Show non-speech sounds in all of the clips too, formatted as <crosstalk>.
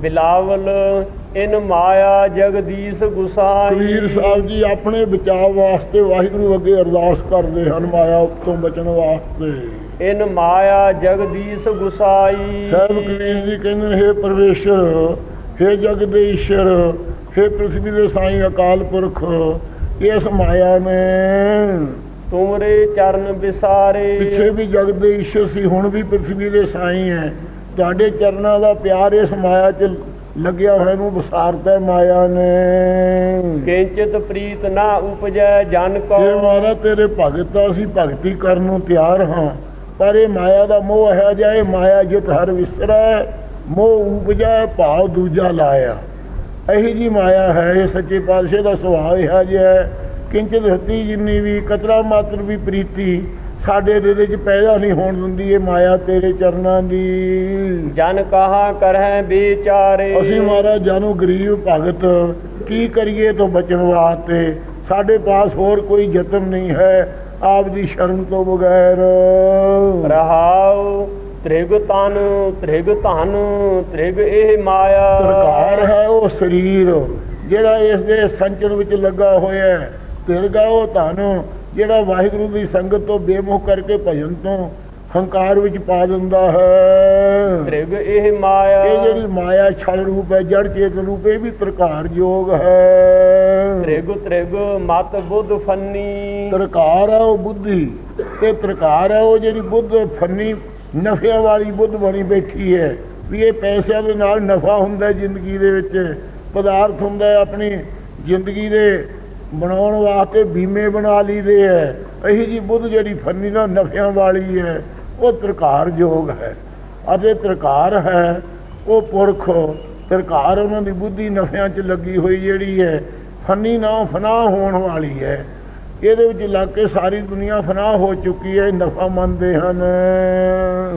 ਬਿਲਾਵਲ ਇਨ ਮਾਇਆ ਜਗਦੀਸ਼ ਗੁਸਾਈ। ਕਬੀਰ ਸਾਹਿਬ ਜੀ ਆਪਣੇ ਬਚਾਅ ਵਾਸਤੇ ਵਾਹਿਗੁਰੂ ਅੱਗੇ ਅਰਦਾਸ ਕਰਦੇ ਹਨ ਮਾਇਆ ਉਤੋਂ ਬਚਣ ਵਾਸਤੇ। ਇਨ ਮਾਇਆ ਜਗਦੀਸ਼ ਗੁਸਾਈ। ਸਾਹਿਬ ਕਬੀਰ ਜੀ ਕਹਿੰਦੇ ਨੇ ਹੇ ਪਰਮੇਸ਼ਰ ਹੇ ਜਗ ਦੇ ਈਸ਼ਰ ਹੇ ਪ੍ਰਿਥਵੀ ਦੇ ਸਾਈਂ ਅਕਾਲ ਪੁਰਖ ਇਸ ਮਾਇਆ ਨੇ ਤੁਮਰੇ ਚਰਨ ਵਿਸਾਰੇ। ਪਿੱਛੇ ਵੀ ਜਗ ਦੇ ਈਸ਼ਰ ਸੀ ਹੁਣ ਵੀ ਪ੍ਰਿਥਵੀ ਦੇ ਸਾਈਂ ਹੈ ਤੁਹਾਡੇ ਚਰਨਾਂ ਦਾ ਪਿਆਰ ਇਸ ਮਾਇਆ 'ਚ ਲੱਗਿਆ ਹੋਇਆ ਨੂੰ ਵਿਸਾਰਦਾ ਹੈ ਮਾਇਆ ਨੇ। ਕਿੰਚਿਤ ਪ੍ਰੀਤ ਨਾ ਉਪਜੈ ਜਨ ਕੋ। ਜੇ ਮਾਰਾ ਤੇਰੇ ਭਗਤ ਅਸੀਂ ਭਗਤੀ ਕਰਨ ਨੂੰ ਤਿਆਰ ਹਾਂ। ਪਰ ਇਹ ਮਾਇਆ ਦਾ ਮੋਹ ਹੈ ਜਾਏ ਮਾਇਆ ਜਿਤ ਹਰ ਵਿਸਰੈ ਮੋਹ ਉਪਜੈ ਭਾਵ ਦੂਜਾ ਲਾਇਆ। ਇਹੀ ਜੀ ਮਾਇਆ ਹੈ ਇਹ ਸੱਚੇ ਪਾਤਸ਼ਾਹ ਦਾ ਸੁਭਾਅ ਹੈ ਜਿਹਾ ਕਿੰਚਿਤ ਹਤੀ ਜਿੰਨੀ ਵੀ ਕਤਰਾ ਮਾਤਰ ਵੀ ਪ੍ਰੀਤੀ ਸਾਡੇ ਦਿਲ ਵਿੱਚ ਪੈਦਾ ਨਹੀਂ ਹੋਣ ਦਿੰਦੀ ਇਹ ਮਾਇਆ ਤੇਰੇ ਚਰਨਾਂ ਦੀ। ਜਨ ਕਹਾ ਕਰਹਿ ਵਿਚਾਰੇ। ਅਸੀਂ ਮਹਾਰਾਜ ਜਾਨੂ ਗਰੀਬ ਭਗਤ ਕੀ ਕਰੀਏ ਤੋਂ ਬਚਣ ਵਾਸਤੇ? ਸਾਡੇ ਪਾਸ ਹੋਰ ਕੋਈ ਯਤਨ ਨਹੀਂ ਹੈ ਆਪ ਦੀ ਸ਼ਰਨ ਤੋਂ ਬਗੈਰ। ਰਹਾਉ ਤ੍ਰਿਗ ਤਨ ਤ੍ਰਿਗ ਧਨ ਤ੍ਰਿਗ ਇਹ ਮਾਇਆ। ਸਰਕਾਰ ਹੈ ਉਹ ਸਰੀਰ ਜਿਹੜਾ ਇਸ ਦੇ ਸੰਚਨ ਵਿੱਚ ਲੱਗਾ ਹੋਇਆ ਹੈ। ਤਿਰਗਾ ਉਹ ਧਨ ਜਿਹੜਾ ਵਾਹਿਗੁਰੂ ਦੀ ਸੰਗਤ ਤੋਂ ਬੇਮੋਹ ਕਰਕੇ ਭਜਨ ਤੋਂ ਹੰਕਾਰ ਵਿੱਚ ਪਾ ਦਿੰਦਾ ਹੈ। ਤ੍ਰਿਗ ਇਹ ਮਾਇਆ। ਇਹ ਜਿਹੜੀ ਮਾਇਆ ਛਲ ਰੂਪ ਹੈ ਜੜ ਚੇਤਨ ਰੂਪ ਇਹ ਵੀ ਪ੍ਰਕਾਰ ਯੋਗ ਹੈ। ਤ੍ਰਿਗ ਤ੍ਰਿਗ ਮਤ ਬੁੱਧ ਫੰਨੀ। ਤਰਕਾਰ ਹੈ ਉਹ ਬੁੱਧੀ ਤੇ ਤਰਕਾਰ ਹੈ ਉਹ ਜਿਹੜੀ ਬੁੱਧ ਫੰਨੀ ਨਫਿਆਂ ਵਾਲੀ ਬੁੱਧ ਬਣੀ ਬੈਠੀ ਹੈ। ਵੀ ਇਹ ਪੈਸਿਆਂ ਦੇ ਨਾਲ ਨਫਾ ਹੁੰਦਾ ਜ਼ਿੰਦਗੀ ਦੇ ਵਿੱਚ ਪਦਾਰਥ ਹੁੰਦਾ ਹੈ ਆਪਣੀ ਜ਼ਿੰਦਗੀ ਦੇ ਬਣਾਉਣ ਵਾਸਤੇ ਬੀਮੇ ਬਣਾ ਲਈਦੇ ਹੈ ਇਹੀ ਜੀ ਬੁੱਧ ਜਿਹੜੀ ਫੰਨੀ ਨਾਲ ਨਫਿਆਂ ਵਾਲੀ ਹੈ ਉਹ ਤਰਕਾਰ ਯੋਗ ਹੈ ਅਤੇ ਤਰਕਾਰ ਹੈ ਉਹ ਪੁਰਖ ਤਰਕਾਰ ਉਹਨਾਂ ਦੀ ਬੁੱਧੀ ਨਫਿਆਂ 'ਚ ਲੱਗੀ ਹੋਈ ਜਿਹੜੀ ਹੈ ਫੰਨੀ ਨਾ ਫਨਾ ਹੋਣ ਵਾਲੀ ਹੈ ਇਹਦੇ ਵਿੱਚ ਲੱਗ ਕੇ ਸਾਰੀ ਦੁਨੀਆ ਫਨਾ ਹੋ ਚੁੱਕੀ ਹੈ ਨਫਾ ਮੰਨਦੇ ਹਨ।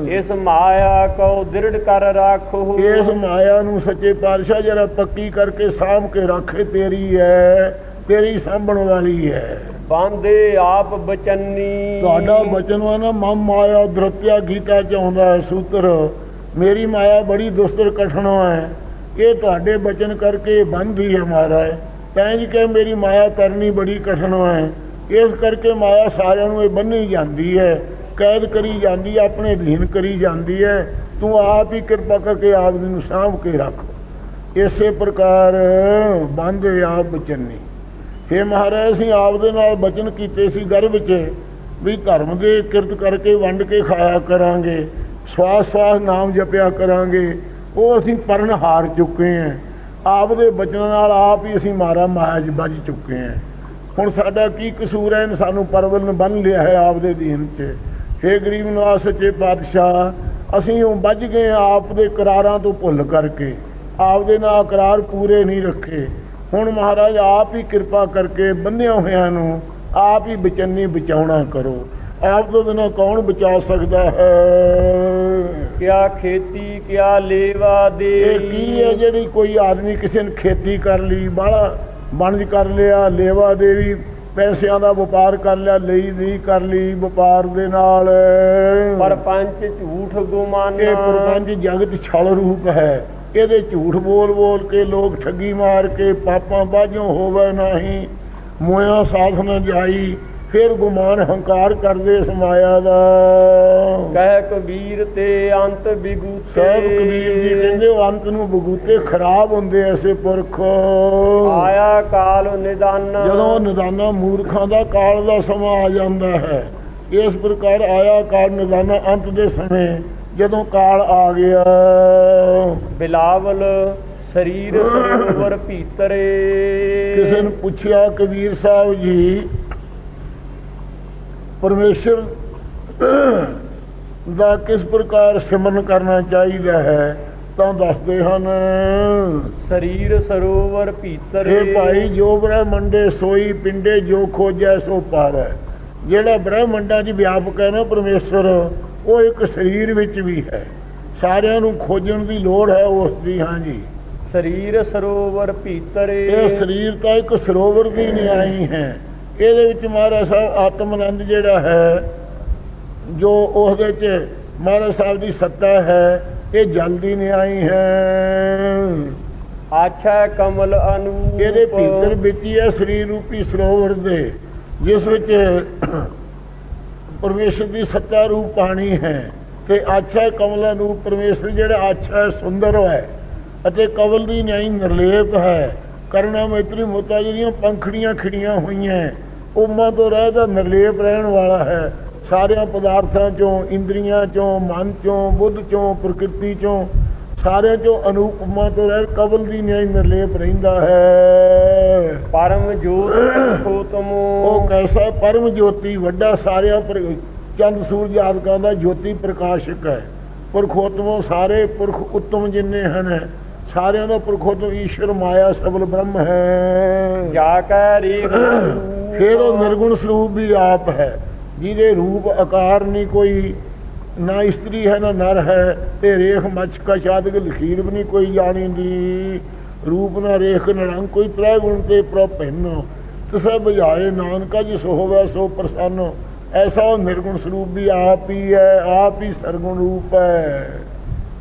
ਇਸ ਮਾਇਆ ਕੋ ਦ੍ਰਿੜ ਕਰ ਰਾਖੋ। ਇਸ ਮਾਇਆ ਨੂੰ ਸੱਚੇ ਪਾਤਸ਼ਾਹ ਜਰਾ ਪੱਕੀ ਕਰਕੇ ਸਾਂਭ ਕੇ ਰੱਖੇ ਤੇਰੀ ਹੈ ਤੇਰੀ ਸਾਂਭਣ ਵਾਲੀ ਹੈ। ਬਾਂਦੇ ਆਪ ਬਚੰਨੀ। ਤੁਹਾਡਾ ਬਚਨ ਵਾ ਨਾ ਮਮ ਮਾਇਆ ਦ੍ਰਤਿਆ ਗੀਤਾ ਚ ਆਉਂਦਾ ਹੈ ਸੂਤਰ। ਮੇਰੀ ਮਾਇਆ ਬੜੀ ਦੁਸਤਰ ਕਠਨ ਹੈ। ਇਹ ਤੁਹਾਡੇ ਬਚਨ ਕਰਕੇ ਬੰਦੀ ਹੈ ਮਹਾਰਾਜ। ਤਾਂ ਜੀ ਕਿ ਮੇਰੀ ਮਾਇਆ ਕਰਨੀ ਬੜੀ ਕਠਨ ਹੈ। ਇਸ ਕਰਕੇ ਮਾਇਆ ਸਾਰਿਆਂ ਨੂੰ ਇਹ ਬੰਨੀ ਜਾਂਦੀ ਹੈ। ਕੈਦ ਕਰੀ ਜਾਂਦੀ ਹੈ ਆਪਣੇ ਅਧੀਨ ਕਰੀ ਜਾਂਦੀ ਹੈ। ਤੂੰ ਆਪ ਹੀ ਕਿਰਪਾ ਕਰਕੇ ਆਦਮੀ ਨੂੰ ਸਾਂਭ ਕੇ ਰੱਖ। ਇਸੇ ਪ੍ਰਕਾਰ ਬੰਦ ਆਪ ਬਚਨੀ। ਹੇ ਮਹਾਰਾਜ, ਅਸੀਂ ਆਪ ਦੇ ਨਾਲ ਬਚਨ ਕੀਤੇ ਸੀ ਗਰਭ 'ਚ, ਵੀ ਧਰਮ ਦੇ ਕਿਰਤ ਕਰਕੇ ਵੰਡ ਕੇ ਖਾਇਆ ਕਰਾਂਗੇ, ਸਵਾਸ ਸਵਾਸ ਨਾਮ ਜਪਿਆ ਕਰਾਂਗੇ, ਉਹ ਅਸੀਂ ਪਰਨ ਹਾਰ ਚੁੱਕੇ ਹਾਂ ਆਪ ਦੇ ਬਚਨਾਂ ਨਾਲ ਆਪ ਹੀ ਅਸੀਂ ਮਾਰਾ ਮਾਇਆ 'ਚ ਵੱਜ ਚੁੱਕੇ ਹਾਂ ਹੁਣ ਸਾਡਾ ਕੀ ਕਸੂਰ ਹੈ ਸਾਨੂੰ ਪਰਵਨ ਬੰਨ ਲਿਆ ਹੈ ਆਪ ਦੇ ਦੀਨ 'ਚ। ਹੇ ਗਰੀਬ ਨਿਵਾਸ ਸੱਚੇ ਪਾਤਸ਼ਾਹ, ਅਸੀਂ ਉਹ ਵੱਜ ਗਏ ਹਾਂ ਆਪ ਦੇ ਕਰਾਰਾਂ ਤੋਂ ਭੁੱਲ ਕਰਕੇ। ਆਪ ਦੇ ਨਾਲ ਕਰਾਰ ਪੂਰੇ ਨਹੀਂ ਰੱਖੇ। ਹੁਣ ਮਹਾਰਾਜ ਆਪ ਹੀ ਕਿਰਪਾ ਕਰਕੇ ਬੰਨਿਆ ਹੋਇਆਂ ਨੂੰ ਆਪ ਹੀ ਬਚੰਨੀ ਬਚਾਉਣਾ ਕਰੋ। ਆਪ ਤੋਂ ਬਿਨਾਂ ਕੌਣ ਬਚਾ ਸਕਦਾ ਹੈ? ਕਿਆ ਖੇਤੀ ਕਿਆ ਲੇਵਾ ਦੇ ਇਹ ਕੀ ਹੈ ਜਿਹੜੀ ਕੋਈ ਆਦਮੀ ਕਿਸੇ ਨੇ ਖੇਤੀ ਕਰ ਲਈ ਬਾਹਲਾ ਵਣਜ ਕਰ ਲਿਆ ਲੇਵਾ ਦੇਵੀ ਪੈਸਿਆਂ ਦਾ ਵਪਾਰ ਕਰ ਲਿਆ ਲਈ ਨਹੀਂ ਕਰ ਲਈ ਵਪਾਰ ਦੇ ਨਾਲ। ਪਰਪੰਚ ਝੂਠ ਗੁਮਾਨਾ। ਇਹ ਪ੍ਰਪੰਚ ਜਗਤ ਛਲ ਰੂਪ ਹੈ। ਇਹਦੇ ਝੂਠ ਬੋਲ ਬੋਲ ਕੇ ਲੋਕ ਠੱਗੀ ਮਾਰ ਕੇ ਪਾਪਾਂ ਬਾਝੋਂ ਹੋਵੇ ਨਹੀਂ। ਮੋਇਆ ਸਾਥ ਨ ਜਾਈ ਫਿਰ ਗੁਮਾਨ ਹੰਕਾਰ ਕਰਦੇ ਇਸ ਮਾਇਆ ਦਾ। ਕਹਿ ਕਬੀਰ ਤੇ ਅੰਤ ਬਿਗੂਤੇ। ਸਾਹਿਬ ਕਬੀਰ ਜੀ ਕਹਿੰਦੇ ਅੰਤ ਨੂੰ ਬਗੂਤੇ ਖਰਾਬ ਹੁੰਦੇ ਐਸੇ ਪੁਰਖ। ਆਇਆ ਕਾਲ ਨਿਦਾਨ। ਜਦੋਂ ਨਿਦਾਨਾ ਮੂਰਖਾਂ ਦਾ ਕਾਲ ਦਾ ਸਮਾਂ ਆ ਜਾਂਦਾ ਹੈ ਇਸ ਪ੍ਰਕਾਰ ਆਇਆ ਕਾਲ ਨਿਦਾਨਾ ਅੰਤ ਦੇ ਸਮੇਂ। ਜਦੋਂ ਕਾਲ ਆ ਗਿਆ। ਬਿਲਾਵਲ ਸਰੀਰ ਸਰੋਵਰ ਭੀਤਰੇ। ਕਿਸੇ ਨੇ ਪੁੱਛਿਆ ਕਬੀਰ ਸਾਹਿਬ ਜੀ ਪਰਮੇਸ਼ਰ ਦਾ ਕਿਸ ਪ੍ਰਕਾਰ ਸਿਮਰਨ ਕਰਨਾ ਚਾਹੀਦਾ ਹੈ ਤਾਂ ਦੱਸਦੇ ਹਨ ਸਰੀਰ ਸਰੋਵਰ ਭੀਤਰੇ। ਇਹ ਭਾਈ ਜੋ ਬ੍ਰਹਮੰਡੇ ਸੋਈ ਪਿੰਡੇ ਜੋ ਖੋਜੈ ਸੋ ਪਾਵੈ ਜਿਹੜਾ ਬ੍ਰਹਮੰਡਾਂ 'ਚ ਵਿਆਪਕ ਹੈ ਨਾ ਪਰਮੇਸ਼ਰ ਉਹ ਇੱਕ ਸਰੀਰ ਵਿੱਚ ਵੀ ਹੈ। ਸਾਰਿਆਂ ਨੂੰ ਖੋਜਣ ਦੀ ਲੋੜ ਹੈ ਉਸ ਦੀ ਹਾਂਜੀ ਸਰੀਰ ਸਰੋਵਰ ਭੀਤਰੇ। ਇਹ ਸਰੀਰ ਤਾਂ ਇੱਕ ਸਰੋਵਰ ਦੀ ਨਿਆਈ ਹੈ। ਇਹਦੇ ਵਿੱਚ ਮਹਾਰਾਜ ਸਾਹਿਬ ਆਤਮ ਆਨੰਦ ਜਿਹੜਾ ਹੈ ਜੋ ਉਸ ਦੇ ਵਿੱਚ ਮਹਾਰਾਜ ਸਾਹਿਬ ਦੀ ਸੱਤਾ ਹੈ ਇਹ ਜਲ ਦੀ ਨਿਆਈ ਹੈ। ਆਛੈ ਕਮਲ ਅਨੂਪ। ਇਹਦੇ ਭੀਤਰ ਵਿੱਚ ਹੀ ਹੈ ਸਰੀਰ ਰੂਪੀ ਸਰੋਵਰ ਦੇ ਜਿਸ ਵਿੱਚ ਪਰਮੇਸ਼ਰ ਦੀ ਸੱਚਾ ਰੂਪ ਪਾਣੀ ਹੈ ਤੇ ਆਛਾ ਕਮਲ ਨੂੰ ਪਰਮੇਸ਼ਰ ਜਿਹੜਾ ਆਛਾ ਹੈ, ਸੁੰਦਰ ਹੈ ਅਤੇ ਕਵਲ ਦੀ ਨਿਆਈ ਨਿਰਲੇਪ ਹੈ। ਕਰਨਾ ਮੈਤਰੀ ਮੋਤਾ ਜਿਹੜੀਆਂ ਪੰਖੜੀਆਂ ਖਿੜੀਆਂ ਹੋਈਆਂ ਉਮਾ ਤੋਂ ਰਹਿਦਾ ਨਿਰਲੇਪ ਰਹਿਣ ਵਾਲਾ ਹੈ। ਸਾਰਿਆਂ ਪਦਾਰਥਾਂ ਚੋਂ ਇੰਦਰੀਆਂ ਚੋਂ ਮਨ ਚੋਂ ਬੁੱਧ ਚੋਂ ਪ੍ਰਕਿਰਤੀ ਚੋਂ ਸਾਰਿਆਂ ਚੋਂ ਅਨੂਪਮਾ ਤੋਂ ਰਹਿ ਕਵਲ ਦੀ ਨਿਆਈ ਨਿਰਲੇਪ ਰਹਿੰਦਾ ਹੈ। ਪਰਮ ਜੋਤ ਖੋਤਮੋ ਉਹ ਕੈਸਾ ਪਰਮ ਜੋਤੀ ਵੱਡਾ ਸਾਰਿਆਂ ਪਰ ਚੰਦ ਸੂਰਜ ਆਦਿਕਾਂ ਦਾ ਜੋਤੀ ਪ੍ਰਕਾਸ਼ਕ ਹੈ। ਪੁਰਖੋਤਮੋ ਸਾਰੇ ਪੁਰਖ ਉੱਤਮ ਜਿੰਨੇ ਹਨ ਸਾਰਿਆਂ ਦਾ ਪੁਰਖੋਤਮ ਈਸ਼ਵਰ ਮਾਇਆ ਸਬਲ ਬ੍ਰਹਮ ਹੈ। ਜਾ ਕੈ ਰੇਖ <coughs> ਫਿਰ ਉਹ ਨਿਰਗੁਣ ਸਰੂਪ ਵੀ ਆਪ ਹੈ ਜਿਹਦੇ ਰੂਪ ਆਕਾਰ ਨਹੀਂ ਕੋਈ ਨਾ ਇਸਤਰੀ ਹੈ, ਨਾ ਨਰ ਹੈ, ਤੇ ਰੇਖ ਮੱਛ ਕਾ ਸ਼ਾਦਕ ਲਖੀਰ ਵੀ ਨਹੀਂ ਕੋਈ ਜਾਣੀ ਦੀ ਰੂਪ ਨਾ ਰੇਖ, ਨਾ ਕੋਈ ਤ੍ਰੈ ਗੁਣ ਤੇ ਪ੍ਰਭਿੰਨ ਤਿਸੈ ਬੁਝਾਏ ਨਾਨਕਾ ਜਿਸ ਹੋਵੇ ਸੋ ਪ੍ਰਸੰਨ। ਐਸਾ ਉਹ ਨਿਰਗੁਣ ਸਰੂਪ ਵੀ ਆਪ ਹੀ ਹੈ, ਆਪ ਹੀ ਸਰਗੁਣ ਰੂਪ ਹੈ।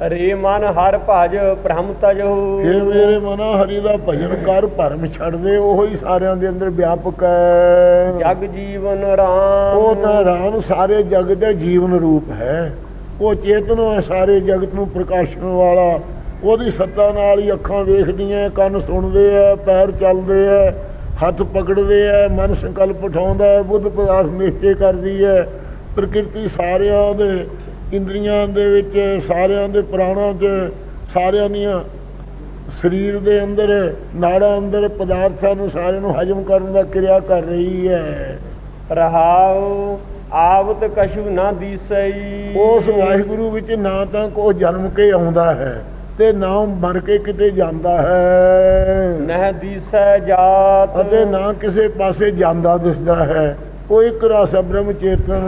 ਰੇ ਮਨ ਹਰ ਭਜ ਭ੍ਰਮ ਤਜੋ। ਜੇ ਮੇਰੇ ਮਨਾ ਹਰੀ ਦਾ ਭਜਨ ਕਰ ਭਰਮ ਛੱਡ ਦੇ ਉਹ ਹੀ ਸਾਰਿਆਂ ਦੇ ਅੰਦਰ ਵਿਆਪਕ ਹੈ। ਜਗ ਜੀਵਨ ਰਾਮ। ਉਹ ਤਾਂ ਰਾਮ ਸਾਰੇ ਜਗਤ ਦਾ ਜੀਵਨ ਰੂਪ ਹੈ। ਉਹ ਚੇਤਨ ਹੈ ਸਾਰੇ ਜਗਤ ਨੂੰ ਪ੍ਰਕਾਸ਼ਣ ਵਾਲਾ। ਉਹਦੀ ਸੱਤਾ ਨਾਲ ਹੀ ਅੱਖਾਂ ਵੇਖਦੀਆਂ ਕੰਨ ਸੁਣਦੇ ਆ ਪੈਰ ਚੱਲਦੇ ਆ ਹੱਥ ਪਕੜਦੇ ਆ ਮਨ ਸੰਕਲਪ ਉਠਾਉਂਦਾ ਹੈ ਬੁੱਧ ਪਦਾਰਥ ਨਿਸ਼ਚੈ ਕਰਦੀ ਹੈ। ਪ੍ਰਕਿਰਤੀ ਸਾਰਿਆਂ ਦੇ ਇੰਦਰੀਆਂ ਦੇ ਵਿੱਚ ਸਾਰਿਆਂ ਦੇ ਪ੍ਰਾਣਾਂ 'ਚ ਸਾਰਿਆਂ ਦੀਆਂ ਸਰੀਰ ਦੇ ਅੰਦਰ ਨਾੜਾਂ ਅੰਦਰ ਪਦਾਰਥਾਂ ਨੂੰ ਸਾਰਿਆਂ ਨੂੰ ਹਜਮ ਕਰਨ ਦਾ ਕਿਰਿਆ ਕਰ ਰਹੀ ਹੈ। ਰਹਾਉ ਆਵਤ ਕਛੂ ਨਾ ਦੀਸਈ। ਉਸ ਵਾਹਿਗੁਰੂ ਵਿੱਚ ਨਾ ਤਾਂ ਕੋ ਜਨਮ ਕੇ ਆਉਂਦਾ ਹੈ ਤੇ ਨਾ ਮਰ ਕੇ ਕਿਤੇ ਜਾਂਦਾ ਹੈ। ਨਹਿ ਦੀਸੈ ਜਾਤ। ਅਤੇ ਨਾ ਕਿਸੇ ਪਾਸੇ ਜਾਂਦਾ ਦਿਸਦਾ ਹੈ। ਇੱਕ ਰਸ ਬ੍ਰਹਮ ਚੇਤਨ।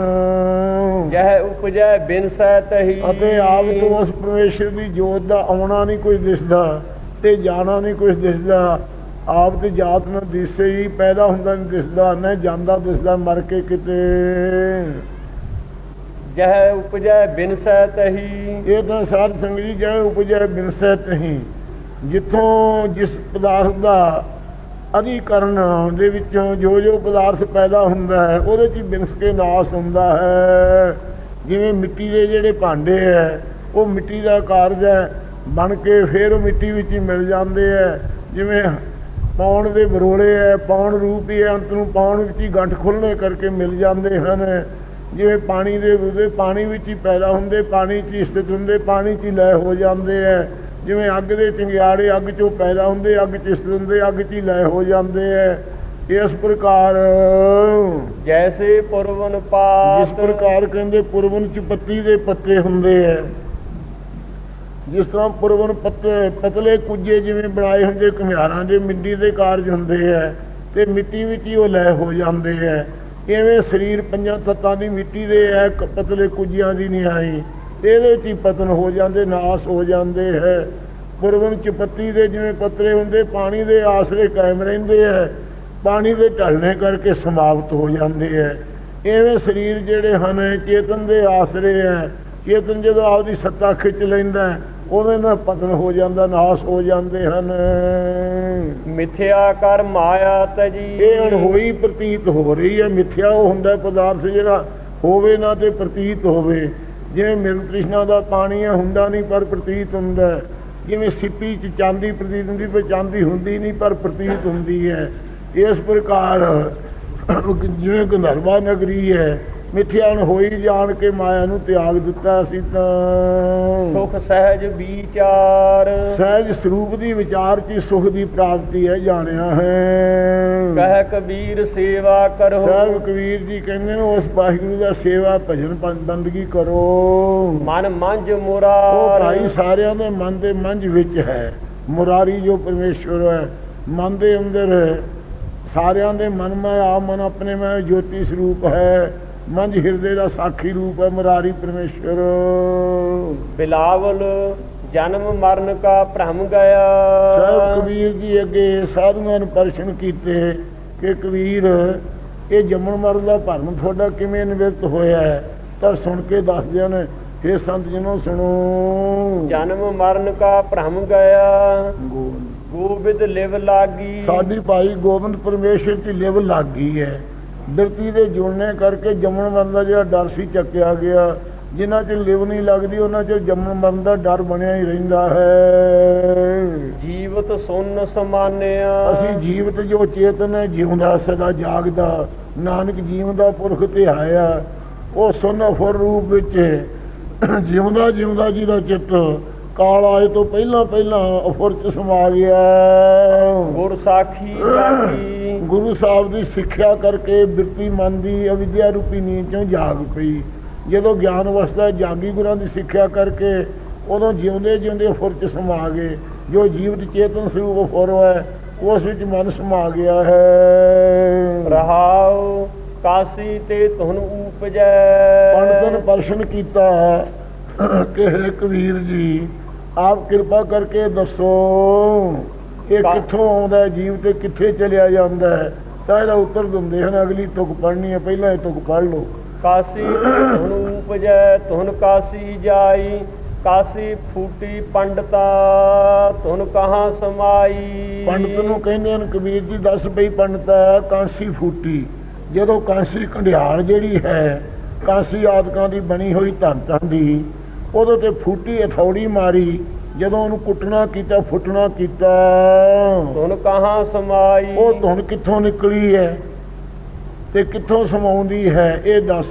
ਜਹ ਉਪਜੈ ਬਿਨਸੈ ਤਹੀ ਅਤੇ ਆਪ ਤੋਂ ਉਸ ਪਰਮੇਸ਼ਰ ਦੀ ਜੋਤ ਦਾ ਆਉਣਾ ਨਹੀਂ ਕੋਈ ਦਿਸਦਾ ਤੇ ਜਾਣਾ ਨਹੀਂ ਕੁਝ ਦਿਸਦਾ। ਆਪ ਤੇ ਜਾਤ ਨੂੰ ਦਿਸੇ ਹੀ ਪੈਦਾ ਹੁੰਦਾ ਨਹੀਂ ਦਿਸਦਾ ਨਾ ਜਾਂਦਾ ਦਿਸਦਾ ਮਰ ਕੇ ਕਿਤੇ। ਜਹ ਉਪਜੈ ਬਿਨਸੈ ਤਹੀ ਇਹ ਤਾਂ ਸਾਧ ਸੰਗਤ ਜੀ ਜਿਵੇਂ ਉਪਜੈ ਬਿਨਸੈ ਤਹੀਂ ਜਿੱਥੋਂ ਜਿਸ ਪਦਾਰਥ ਦਾ ਅਧਿਕਰਨ ਦੇ ਵਿੱਚੋਂ ਜੋ ਜੋ ਪਦਾਰਥ ਪੈਦਾ ਹੁੰਦਾ ਹੈ, ਉਹਦੇ 'ਚ ਹੀ ਬਿਨਸ ਕੇ ਨਾਸ ਹੁੰਦਾ ਹੈ। ਜਿਵੇਂ ਮਿੱਟੀ ਦੇ ਜਿਹੜੇ ਭਾਂਡੇ ਹੈ, ਉਹ ਮਿੱਟੀ ਦਾ ਕਾਰਜ ਹੈ, ਬਣ ਕੇ ਫਿਰ ਉਹ ਮਿੱਟੀ ਵਿੱਚ ਹੀ ਮਿਲ ਜਾਂਦੇ ਹੈ। ਜਿਵੇਂ ਪੌਣ ਦੇ ਬਰੋਲੇ ਹੈ, ਪੌਣ ਰੂਪ ਹੀ ਹੈ, ਅੰਤ ਨੂੰ ਪੌਣ ਵਿੱਚ ਹੀ ਗੰਠ ਖੁੱਲਣੇ ਕਰਕੇ ਮਿਲ ਜਾਂਦੇ ਹਨ। ਜਿਵੇਂ ਪਾਣੀ ਦੇ ਉਹਦੇ ਪਾਣੀ ਵਿੱਚ ਹੀ ਪੈਦਾ ਹੁੰਦੇ, ਪਾਣੀ 'ਚ ਹੀ ਸਥਿਤ ਹੁੰਦੇ, ਪਾਣੀ 'ਚ ਹੀ ਲੈ ਹੋ ਜਾਂਦੇ ਹੈ। ਜਿਵੇਂ ਅੱਗ ਦੇ ਚਿੰਗਿਆੜੇ ਅੱਗ 'ਚੋਂ ਪੈਦਾ ਹੁੰਦੇ ਅੱਗ 'ਚ ਸਥਿਤ ਹੁੰਦੇ ਅੱਗ 'ਚ ਹੀ ਲੈ ਹੋ ਜਾਂਦੇ ਹੈ ਇਸ ਪ੍ਰਕਾਰ ਜੈਸੇ ਪੁਰਵਨ ਜਿਸ ਪਾਤ ਪ੍ਰਕਾਰ ਕਹਿੰਦੇ ਪੁਰਵਨ 'ਚ ਪੱਤੀ ਦੇ ਪੱਤੇ ਹੁੰਦੇ ਹੈ ਜਿਸ ਤਰ੍ਹਾਂ ਪੁਰਵਨ ਪੱਤੇ ਪਤਲੇ ਕੁੱਜੇ ਜਿਵੇਂ ਬਣਾਏ ਹੁੰਦੇ ਘੁਮਿਆਰਾਂ ਦੇ ਮਿੱਟੀ ਦੇ ਕਾਰਜ ਹੁੰਦੇ ਹੈ ਤੇ ਮਿੱਟੀ ਵਿੱਚ ਹੀ ਉਹ ਲੈ ਹੋ ਜਾਂਦੇ ਹੈ ਇਵੇਂ ਸਰੀਰ ਪੰਜਾਂ ਤੱਤਾਂ ਦੀ ਮਿੱਟੀ ਦੇ ਕ- ਪਤਲੇ ਕੁੱਜਿਆਂ ਦੀ ਨਹੀਂ ਆਈ ਇਹਦੇ 'ਚ ਹੀ ਪਤਨ ਹੋ ਜਾਂਦੇ ਨਾਸ ਹੋ ਜਾਂਦੇ ਹੈ। ਪੁਰਵਨ ਚ ਪੱਤੀ ਦੇ ਜਿਵੇਂ ਪੱਤਰੇ ਹੁੰਦੇ ਪਾਣੀ ਦੇ ਆਸਰੇ ਕਾਇਮ ਰਹਿੰਦੇ ਹੈ। ਪਾਣੀ ਦੇ ਢਲਣੇ ਕਰਕੇ ਸਮਾਪਤ ਹੋ ਜਾਂਦੇ ਹੈ। ਐਵੇਂ ਸਰੀਰ ਜਿਹੜੇ ਹਨ ਚੇਤਨ ਦੇ ਆਸਰੇ ਹੈ। ਚੇਤਨ ਜਦੋਂ ਆਪਦੀ ਸੱਤਾ ਖਿੱਚ ਲੈਂਦਾ ਉਹਦੇ ਨਾਲ ਪਤਨ ਹੋ ਜਾਂਦਾ ਨਾਸ ਹੋ ਜਾਂਦੇ ਹਨ। ਮਿਥਿਆ ਕਰ ਮਾਇਆ ਤਜੀ। ਇਹ ਅਣਹੋਈ ਪ੍ਰਤੀਤ ਹੋ ਰਹੀ ਹੈ। ਮਿੱਥਿਆ ਉਹ ਹੁੰਦਾ ਪਦਾਰਥ ਜਿਹੜਾ ਹੋਵੇ ਨਾ ਤੇ ਪ੍ਰਤੀਤ ਹੋਵੇ। ਜਿਵੇਂ ਮਿਲ ਤ੍ਰਿਸ਼ਨਾ ਦਾ ਪਾਣੀ ਹੈ, ਹੁੰਦਾ ਨਹੀਂ ਪਰ ਪ੍ਰਤੀਤ ਹੁੰਦਾ ਜਿਵੇਂ ਸਿੱਪੀ ਚ ਚਾਂਦੀ ਪ੍ਰਤੀਤ ਹੁੰਦੀ ਪਰ ਚਾਂਦੀ ਹੁੰਦੀ ਨਹੀਂ ਪਰ ਪ੍ਰਤੀਤ ਹੁੰਦੀ ਹੈ। ਇਸ ਪ੍ਰਕਾਰ ਜਿਵੇਂ ਗੰਧਰਵਾ ਨਗਰੀ ਹੈ ਮਿੱਥਿਆ ਹੋਈ ਜਾਣ ਕੇ ਮਾਇਆ ਨੂੰ ਤਿਆਗ ਦਿੱਤਾ ਸੀ ਤਾਂ। ਸੁਖ ਸਹਿਜ ਵਿਚਾਰ। ਸਹਿਜ ਸਰੂਪ ਦੀ ਵਿਚਾਰ ਚ ਹੀ ਸੁਖ ਦੀ ਪ੍ਰਾਪਤੀ ਹੈ ਜਾਣਿਆ ਹੈ। ਕਹਿ ਕਬੀਰ ਸੇਵਾ ਕਰੋ। ਸਾਹਿਬ ਕਬੀਰ ਜੀ ਕਹਿੰਦੇ ਨੇ ਉਸ ਵਾਹਿਗੁਰੂ ਦਾ ਸੇਵਾ ਭਜਨ ਬੰਦਗੀ ਕਰੋ। ਮਨ ਮੰਜ ਉਹ ਮੁਰਾਰ ਭਾਈ ਸਾਰਿਆਂ ਦੇ ਮਨ ਦੇ ਮੰਝ ਵਿੱਚ ਹੈ। ਮੁਰਾਰੀ ਜੋ ਪਰਮੇਸ਼ਵਰ ਹੈ ਮਨ ਦੇ ਅੰਦਰ ਸਾਰਿਆਂ ਦੇ ਮਨ ਮੈਂ ਆ ਮਨ ਆਪਣੇ ਮੈਂ ਜੋਤੀ ਸਰੂਪ ਹੈ। ਮੰਝ ਹਿਰਦੇ ਦਾ ਸਾਖੀ ਰੂਪ ਹੈ ਮੁਰਾਰੀ ਪਰਮੇਸ਼ਵਰ ਬਿਲਾਵਲ ਜਨਮ ਮਰਨ ਕਾ ਭ੍ਰਮ ਗਿਆ ਸਾਹਿਬ ਕਬੀਰ ਜੀ ਅੱਗੇ ਸਾਧੂਆਂ ਨੂੰ ਪਰਸ਼ਨ ਕੀਤੇ ਕਿ ਕਬੀਰ ਇਹ ਜੰਮਣ ਮਰਨ ਦਾ ਭਰਮ ਤੁਹਾਡਾ ਕਿਵੇਂ ਨਿਵਰਤ ਹੋਇਆ ਹੈ? ਤਾਂ ਸੁਣ ਕੇ ਦੱਸਦੇ ਨੇ हे ਸੰਤ ਜਨੋ ਸੁਣੋ। ਜਨਮ ਮਰਨ ਕਾ ਭ੍ਰਮ ਗਿਆ ਗੋਬਿੰਦ ਲਿਵ ਲਾਗੀ। ਸਾਡੀ ਭਾਈ ਗੋਬਿੰਦ ਪਰਮੇਸ਼ਰ ਦੀ ਲਿਵ ਲੱਗ ਹੈ। ਬਿਰਤੀ ਦੇ ਜੁੜਨੇ ਕਰਕੇ ਜੰਮਣ ਮਰਨ ਦਾ ਜਿਹੜਾ ਡਰ ਸੀ ਚੱਕਿਆ ਗਿਆ। ਜਿਨ੍ਹਾਂ ਚ ਲਿਵ ਨਹੀਂ ਲੱਗਦੀ ਉਹਨਾਂ ਚ ਜੰਮਣ ਮਰਨ ਦਾ ਡਰ ਬਣਿਆ ਹੀ ਰਹਿੰਦਾ ਹੈ। ਜੀਵਤ ਸੁਨ ਸਮਾਨਿਆ। ਅਸੀਂ ਜੀਵਤ ਜੋ ਚੇਤਨ ਹੈ ਜਿਉਂਦਾ ਸਦਾ ਜਾਗਦਾ। ਨਾਨਕ ਜੀਵਦਾ ਪੁਰਖ ਤੇ ਆਇਆ। ਉਹ ਸੁਨ ਫੁਰ ਰੂਪ ਵਿੱਚ ਜਿਉਂਦਾ ਜਿਉਂਦਾ ਜਿਹਦਾ ਚਿੱਤ ਕਾਲ ਆਏ ਤੋਂ ਪਹਿਲਾਂ ਪਹਿਲਾਂ ਅਫੁਰ ਚ ਸਮਾ ਗਿਆ। ਗੁਰ ਸਾਖੀ ਜਾਗੀ ਗੁਰੂ ਸਾਹਿਬ ਦੀ ਸਿੱਖਿਆ ਕਰਕੇ ਬਿਰਤੀ ਮਨ ਦੀ ਅਵਿਦਿਆ ਰੂਪੀ ਨੀਂਦ ਚੋਂ ਜਾਗ ਪਈ? ਜਦੋਂ ਗਿਆਨ ਅਵਸਥਾ ਜਾਗੀ ਗੁਰਾਂ ਦੀ ਸਿੱਖਿਆ ਕਰਕੇ ਉਦੋਂ ਜਿਉਂਦੇ ਜਿਉਂਦੇ ਫੁਰ ਚ ਸਮਾ ਗਏ। ਜੋ ਜੀਵਤ ਚੇਤਨ ਸਰੂਪ ਫੁਰ ਹੈ ਉਸ ਵਿੱਚ ਮਨ ਸਮਾ ਗਿਆ ਹੈ। ਰਹਾਉ ਕਾਸੀ ਤੇ ਤੁਹਨ ਉਪਜੈ ਪੰਡਤਨ ਪ੍ਰਸ਼ਨ ਕੀਤਾ। ਕਿ ਹੈ ਕਬੀਰ ਜੀ ਆਪ ਕਿਰਪਾ ਕਰਕੇ ਦੱਸੋ। ਇਹ ਕਿੱਥੋਂ ਆਉਂਦਾ ਹੈ? ਜੀਵ ਤੇ ਕਿੱਥੇ ਚਲਿਆ ਜਾਂਦਾ ਹੈ? ਤਾਂ ਇਹਦਾ ਉੱਤਰ ਦਿੰਦੇ ਹਨ ਅਗਲੀ ਤੁਕ ਪੜ੍ਹਨੀ ਹੈ ਪਹਿਲਾਂ ਇਹ ਤੁਕ ਪੜ੍ਹ ਲਓ। ਕਾਸੀ ਤੁਹਨ ਉਪਜੈ ਤੁਹਨ ਕਾਸੀ ਜਾਈ ਕਾਸੀ ਫੂਟੀ ਪੰਡਤਾ ਤੁਹਨ ਕਹਾਂ ਸਮਾਈ? ਪੰਡਤ ਨੂੰ ਕਹਿੰਦੇ ਹਨ ਕਬੀਰ ਜੀ ਦੱਸ ਬਈ ਪੰਡਤਾ ਕਾਂਸੀ ਫੂਟੀ। ਜਦੋਂ ਕਾਂਸੀ ਕੰਡਿਆਲ ਜਿਹੜੀ ਹੈ ਕਾਂਸੀ ਆਦਿਕਾਂ ਦੀ ਬਣੀ ਹੋਈ ਧੰਤਾਂ ਦੀ ਉਹਦੇ ਤੇ ਫੂਟੀ ਹਥੌੜੀ ਮਾਰੀ ਜਦੋਂ ਉਹਨੂੰ ਕੁੱਟਣਾ ਕੀਤਾ ਫੁੱਟਣਾ ਕੀਤਾ। ਤੁਹਨ ਕਹਾਂ ਸਮਾਈ? ਉਹ ਧੁਨ ਕਿੱਥੋਂ ਨਿਕਲੀ ਹੈ ਤੇ ਕਿੱਥੋਂ ਸਮਾਉਂਦੀ ਹੈ ਇਹ ਦੱਸ।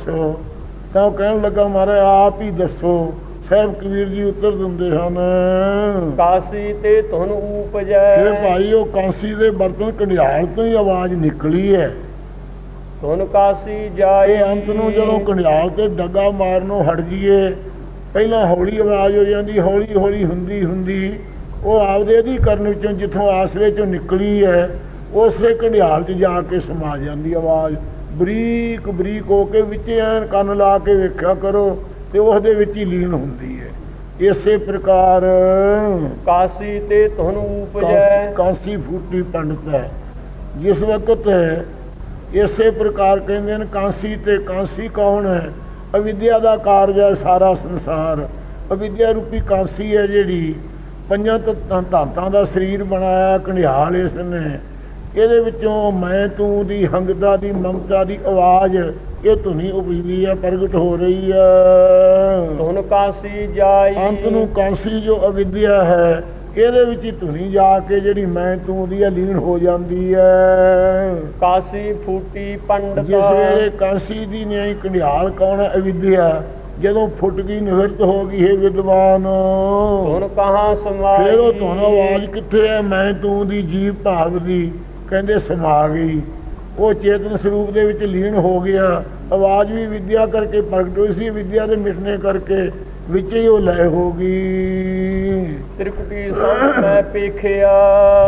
ਤਾਂ ਉਹ ਕਹਿਣ ਲੱਗਾ ਮਹਾਰਾਜ ਆਪ ਹੀ ਦੱਸੋ ਸਾਹਿਬ ਕਬੀਰ ਜੀ ਉੱਤਰ ਦਿੰਦੇ ਹਨ। ਕਾਸੀ ਤੇ ਤੁਹਨ ਉਪਜੈ। ਇਹ ਭਾਈ ਉਹ ਕਾਂਸੀ ਦੇ ਬਰਤਨ ਕੰਡਿਆਲ ਤੋਂ ਹੀ ਆਵਾਜ਼ ਨਿਕਲੀ ਹੈ। ਤੁਹਨ ਕਾਸੀ ਇਹ ਅੰਤ ਨੂੰ ਜਦੋਂ ਕੰਡਿਆਲ ਤੇ ਡੱਗਾ ਮਾਰਨੋਂ ਹਟ ਜੀਏ ਪਹਿਲਾਂ ਹੌਲੀ ਆਵਾਜ਼ ਹੋ ਜਾਂਦੀ ਹੌਲੀ ਹੌਲੀ ਹੁੰਦੀ ਹੁੰਦੀ। ਉਹ ਆਪਦੇ ਦੀ ਕਰਨ ਵਿੱਚੋਂ ਜਿੱਥੋਂ ਆਸਰੇ ਚੋਂ ਨਿਕਲੀ ਹੈ ਉਸੇ ਕੰਡਿਆਲ 'ਚ ਜਾ ਕੇ ਸਮਾ ਜਾਂਦੀ ਆਵਾਜ਼। ਬਰੀਕ ਬਰੀਕ ਹੋ ਕੇ ਵਿੱਚ ਐਨ ਕੰਨ ਲਾ ਕੇ ਵੇਖਿਆ ਕਰੋ ਤੇ ਉਹਦੇ ਵਿੱਚ ਹੀ ਲੀਨ ਹੁੰਦੀ ਹੈ। ਇਸੇ ਪ੍ਰਕਾਰ ਕਾਸੀ ਤੇ ਤੁਹਨ ਉਪਜੈ। ਕਾਂਸੀ- ਕਾਂਸੀ ਫੂਟੀ ਪੰਡਤ ਹੈ। ਜਿਸ ਵਕਤ ਇਸੇ ਪ੍ਰਕਾਰ ਕਹਿੰਦੇ ਨੇ ਕਾਂਸੀ ਤੇ ਕਾਂਸੀ ਕੌਣ ਹੈ? ਅਵਿਦਿਆ ਦਾ ਕਾਰਜ ਹੈ ਸਾਰਾ ਸੰਸਾਰ। ਅਵਿਦਿਆ ਰੂਪੀ ਕਾਂਸੀ ਹੈ ਜਿਹੜੀ ਪੰਜਾਂ ਤੱਤਾਂ ਧਾਤਾਂ ਦਾ ਸਰੀਰ ਬਣਾਇਆ ਕੰਡਿਆਲ ਇਸ ਨੇ। ਇਹਦੇ ਵਿੱਚੋਂ ਮੈਂ ਤੂੰ ਦੀ ਹੰਗਤਾ ਦੀ ਮਮਤਾ ਦੀ ਆਵਾਜ਼ ਇਹ ਧੁਨੀ ਉਪਜਦੀ ਹੈ ਪ੍ਰਗਟ ਹੋ ਰਹੀ ਹੈ। ਤੁਹਨ ਕਾਸੀ ਜਾਈ। ਅੰਤ ਨੂੰ ਕਾਂਸੀ ਜੋ ਅਵਿਦਿਆ ਹੈ ਇਹਦੇ ਵਿੱਚ ਹੀ ਧੁਨੀ ਜਾ ਕੇ ਜਿਹੜੀ ਮੈਂ ਤੂੰ ਦੀ ਲੀਨ ਹੋ ਜਾਂਦੀ ਹੈ ਕਾਸੀ ਫੂਟੀ ਪੰਡਤਾ। ਜਿਸ ਵੇਲੇ ਕਾਂਸੀ ਦੀ ਨਿਆਈ ਕੰਡਿਆਲ ਕੌਣ ਅਵਿਦਿਆ? ਜਦੋਂ ਫੁੱਟ ਗਈ ਨਿਵਰਤ ਹੋ ਗਈ ਹੈ ਵਿਦਵਾਨ। ਤੁਹਨ ਕਹਾਂ ਸਮਾਈ ਫਿਰ ਉਹ ਤੁਹਾਨੂੰ ਆਵਾਜ਼ ਕਿੱਥੇ ਹੈ ਮੈਂ ਤੂੰ ਦੀ ਜੀਵ ਭਾਵ ਦੀ ਕਹਿੰਦੇ ਸਮਾ ਗਈ। ਉਹ ਚੇਤਨ ਸਰੂਪ ਦੇ ਵਿੱਚ ਲੀਨ ਹੋ ਗਿਆ। ਆਵਾਜ਼ ਵੀ ਵਿਦਿਆ ਕਰਕੇ ਪ੍ਰਗਟ ਹੋਈ ਸੀ ਵਿਦਿਆ ਦੇ ਮਿਟਨੇ ਕਰਕੇ। ਵਿੱਚ ਹੀ ਉਹ ਲੈ ਹੋ ਗਈ। ਤ੍ਰਿਕੁਟੀ ਸਭ ਮੈਂ ਪੇਖਿਆ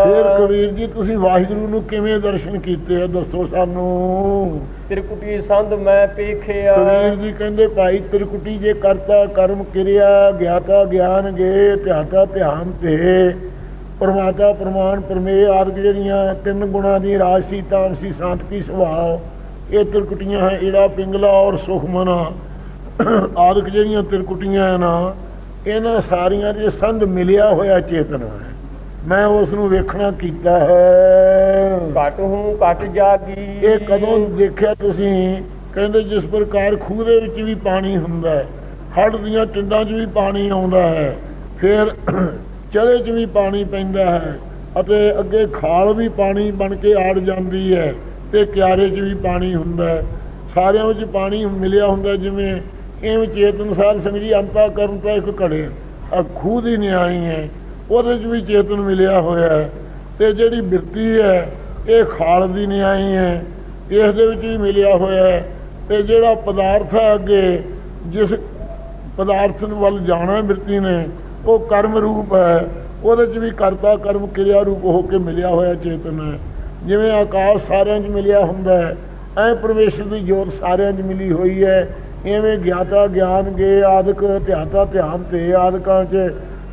ਫਿਰ ਕਬੀਰ ਜੀ ਤੁਸੀਂ ਵਾਹਿਗੁਰੂ ਨੂੰ ਕਿਵੇਂ ਦਰਸ਼ਨ ਕੀਤੇ ਆ ਦੱਸੋ ਸਾਨੂੰ? ਤ੍ਰਿਕੁਟੀ ਸੰਧ ਮੈਂ ਪੇਖਿਆ ਕਬੀਰ ਜੀ ਕਹਿੰਦੇ ਭਾਈ ਤ੍ਰਿਕੁਟੀ ਜੇ ਕਰਤਾ ਕਰਮ ਕਿਰਿਆ ਗਿਆਤਾ ਗਿਆਨ ਗੇ ਧਿਆਤਾ ਧਿਆਨ ਤੇ। ਪਰਮਾਤਾ ਪ੍ਰਮਾਨ ਪਰਮੇ ਆਦਿ ਜਿਹੜੀਆਂ ਤਿੰਨ ਗੁਣਾ ਦੀ ਰਾਜਸੀ ਤਾਮਸੀ ਸਾਤਕੀ ਸੁਭਾਅ ਇਹ ਤ੍ਰਿਕੁਟੀਆਂ ਹੈ ਈੜਾ ਪਿੰਗਲਾ ਔਰ ਸੁਖਮਨਾ। ਆਦਿਕ ਜਿਹੜੀਆਂ ਤ੍ਰਿਕੁਟੀਆਂ ਹੈ ਨਾ ਇਹਨਾਂ ਸਾਰੀਆਂ ਦੇ ਸੰਧ ਮਿਲਿਆ ਹੋਇਆ ਚੇਤਨ ਹੈ। ਮੈਂ ਉਸ ਨੂੰ ਵੇਖਣਾ ਕੀਤਾ ਹੈ। ਘਟ ਹੂੰ ਘਟ ਜਾਗੀ। ਇਹ ਕਦੋਂ ਦੇਖਿਆ ਤੁਸੀਂ? ਕਹਿੰਦੇ ਜਿਸ ਪ੍ਰਕਾਰ ਖੂਹ ਦੇ ਵਿੱਚ ਵੀ ਪਾਣੀ ਹੁੰਦਾ ਹੈ ਹੜ ਦੀਆਂ ਟਿੰਡਾਂ 'ਚ ਵੀ ਪਾਣੀ ਆਉਂਦਾ ਹੈ ਫਿਰ <clears throat> ਚਲੇ 'ਚ ਵੀ ਪਾਣੀ ਪੈਂਦਾ ਹੈ ਅਤੇ ਅੱਗੇ ਖਾਲ ਵੀ ਪਾਣੀ ਬਣ ਕੇ ਆੜ ਜਾਂਦੀ ਹੈ ਤੇ ਕਿਆਰੇ 'ਚ ਵੀ ਪਾਣੀ ਹੁੰਦਾ ਹੈ। ਸਾਰਿਆਂ ਵਿੱਚ ਪਾਣੀ ਮਿਲਿਆ ਹੁੰਦਾ ਜਿਵੇਂ ਇਵੇਂ ਚੇਤਨ ਸਾਧ ਸੰਗ ਜੀ ਅੰਤਾ ਕਰਨ ਤਾਂ ਇੱਕ ਘੜੇ ਆ। ਖੂਹ ਦੀ ਨਿਆਈ ਹੈ। ਉਹਦੇ 'ਚ ਵੀ ਚੇਤਨ ਮਿਲਿਆ ਹੋਇਆ ਹੈ। ਤੇ ਜਿਹੜੀ ਬਿਰਤੀ ਹੈ, ਇਹ ਖਾਲ ਦੀ ਨਿਆਈ ਹੈ। ਇਸ ਦੇ ਵਿੱਚ ਵੀ ਮਿਲਿਆ ਹੋਇਆ ਹੈ। ਤੇ ਜਿਹੜਾ ਪਦਾਰਥ ਹੈ ਅੱਗੇ, ਜਿਸ ਪਦਾਰਥ ਨੂੰ ਵੱਲ ਜਾਣਾ ਬਿਰਤੀ ਨੇ, ਉਹ ਕਰਮ ਰੂਪ ਹੈ। ਉਹਦੇ 'ਚ ਵੀ ਕਰਤਾ ਕਰਮ ਕਿਰਿਆ ਰੂਪ ਹੋ ਕੇ ਮਿਲਿਆ ਹੋਇਆ ਚੇਤਨ ਹੈ। ਜਿਵੇਂ ਆਕਾਸ਼ ਸਾਰਿਆਂ 'ਚ ਮਿਲਿਆ ਹੁੰਦਾ ਹੈ, ਐ ਪਰਮੇਸ਼ਰ ਦੀ ਜੋਤ ਸਾਰਿਆਂ 'ਚ ਮਿਲੀ ਹੋਈ ਹੈ। ਐਵੇਂ ਗਿਆਤਾ ਗਿਆਨ ਗੇ ਆਦਿਕ ਧਿਆਤਾ ਧਿਆਨ ਤੇ ਆਦਿਕਾਂ 'ਚ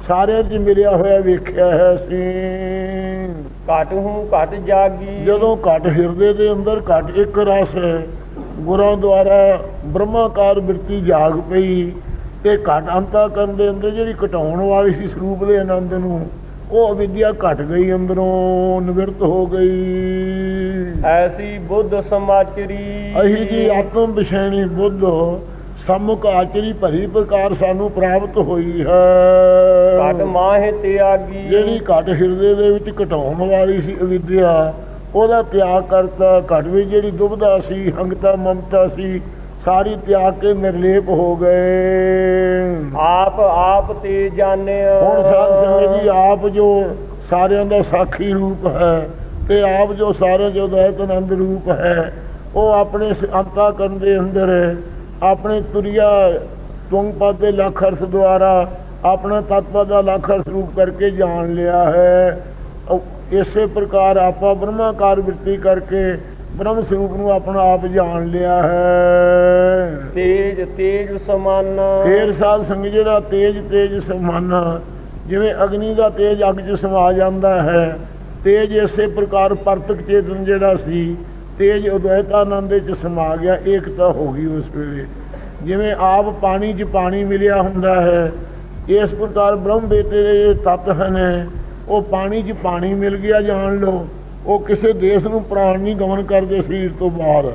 ਸਾਰਿਆਂ 'ਚ ਮਿਲਿਆ ਹੋਇਆ ਵੇਖਿਆ ਹੈ ਅਸੀਂ ਘਟ ਹੂੰ ਘਟ ਜਾਗੀ। ਜਦੋਂ ਘਟ ਹਿਰਦੇ ਦੇ ਅੰਦਰ ਘਟ ਇੱਕ ਰਸ ਹੈ ਗੁਰਾਂ ਦੁਆਰਾ ਬ੍ਰਹਮਾਕਾਰ ਬਿਰਤੀ ਜਾਗ ਪਈ ਤੇ ਘਟ ਅੰਤਾ ਕਰਨ ਦੇ ਅੰਦਰ ਜਿਹੜੀ ਘਟਾਉਣ ਵਾਲੀ ਸੀ ਸਰੂਪ ਦੇ ਆਨੰਦ ਨੂੰ ਉਹ ਅਵਿਦਿਆ ਘਟ ਗਈ ਅੰਦਰੋਂ ਨਿਵਰਤ ਹੋ ਗਈ। ਐਸੀ ਬੁੱਧ ਸਮਾਚਰੀ। ਅਹੀ ਜੀ ਆਤਮ ਵਿਸ਼ੈਣੀ ਬੁੱਧ ਸਮੁਖ ਆਚਰੀ ਭਰੀ ਪ੍ਰਕਾਰ ਸਾਨੂੰ ਪ੍ਰਾਪਤ ਹੋਈ ਹੈ। ਘਟ ਮਾਹਿ ਤਿਆਗੀ ਜਿਹੜੀ ਘਟ ਹਿਰਦੇ ਦੇ ਵਿੱਚ ਘਟਾਉਣ ਵਾਲੀ ਸੀ ਅਵਿਦਿਆ ਉਹਦਾ ਤਿਆਗ ਕਰਤਾ। ਘਟ ਵਿੱਚ ਜਿਹੜੀ ਦੁਬਦਾ ਸੀ ਹੰਗਤਾ ਮਮਤਾ ਸੀ ਸਾਰੀ ਤਿਆਗ ਕੇ ਨਿਰਲੇਪ ਹੋ ਗਏ। ਆਪ ਆਪ ਤੇ ਜਾਣਿਆ। ਹੁਣ ਸਾਧ ਸੰਗਤ ਜੀ ਆਪ ਜੋ ਸਾਰਿਆਂ ਦਾ ਸਾਖੀ ਰੂਪ ਹੈ ਤੇ ਆਪ ਜੋ ਸਾਰੇ ਜੋ ਦਇਤ ਆਨੰਦ ਰੂਪ ਹੈ ਉਹ ਆਪਣੇ ਅੰਤਾ ਕਰਨ ਦੇ ਅੰਦਰ ਆਪਣੇ ਤੁਰਿਆ ਤੁੰਗ ਪਦ ਦੇ ਲੱਖ ਅਰਥ ਦੁਆਰਾ ਆਪਣਾ ਤਤਪਦ ਦਾ ਲੱਖ ਅਰਥ ਰੂਪ ਕਰਕੇ ਜਾਣ ਲਿਆ ਹੈ। ਇਸੇ ਪ੍ਰਕਾਰ ਆਪਾ ਬ੍ਰਹਮਾਕਾਰ ਵ੍ਰਿਤੀ ਕਰਕੇ ਬ੍ਰਹਮ ਸਰੂਪ ਨੂੰ ਆਪਣਾ ਆਪ ਜਾਣ ਲਿਆ ਹੈ। ਤੇਜ ਤੇਜ ਸਮਾਨਾ। ਫੇਰ ਸਾਧ ਸੰਗ ਜਿਹੜਾ ਤੇਜ ਤੇਜ ਸਮਾਨਾ ਜਿਵੇਂ ਅਗਨੀ ਦਾ ਤੇਜ ਅੱਗ 'ਚ ਸਮਾ ਜਾਂਦਾ ਹੈ ਤੇਜ ਇਸੇ ਪ੍ਰਕਾਰ ਪਰਤਕ ਚੇਤਨ ਜਿਹੜਾ ਸੀ ਤੇਜ ਉਦੈਤਾਨੰਦ 'ਚ ਸਮਾ ਗਿਆ ਏਕਤਾ ਹੋ ਗਈ ਉਸ ਵੇਲੇ। ਜਿਵੇਂ ਆਪ ਪਾਣੀ 'ਚ ਪਾਣੀ ਮਿਲਿਆ ਹੁੰਦਾ ਹੈ ਇਸ ਪ੍ਰਕਾਰ ਬ੍ਰਹਮ ਬੇਟੇ ਦੇ ਤੱਤ ਹਨ। ਉਹ ਪਾਣੀ 'ਚ ਪਾਣੀ ਮਿਲ ਗਿਆ ਜਾਣ ਲਓ। ਉਹ ਕਿਸੇ ਦੇਸ਼ ਨੂੰ ਪ੍ਰਾਣ ਨਹੀਂ ਗਮਨ ਕਰਦੇ ਸਰੀਰ ਤੋਂ ਬਾਹਰ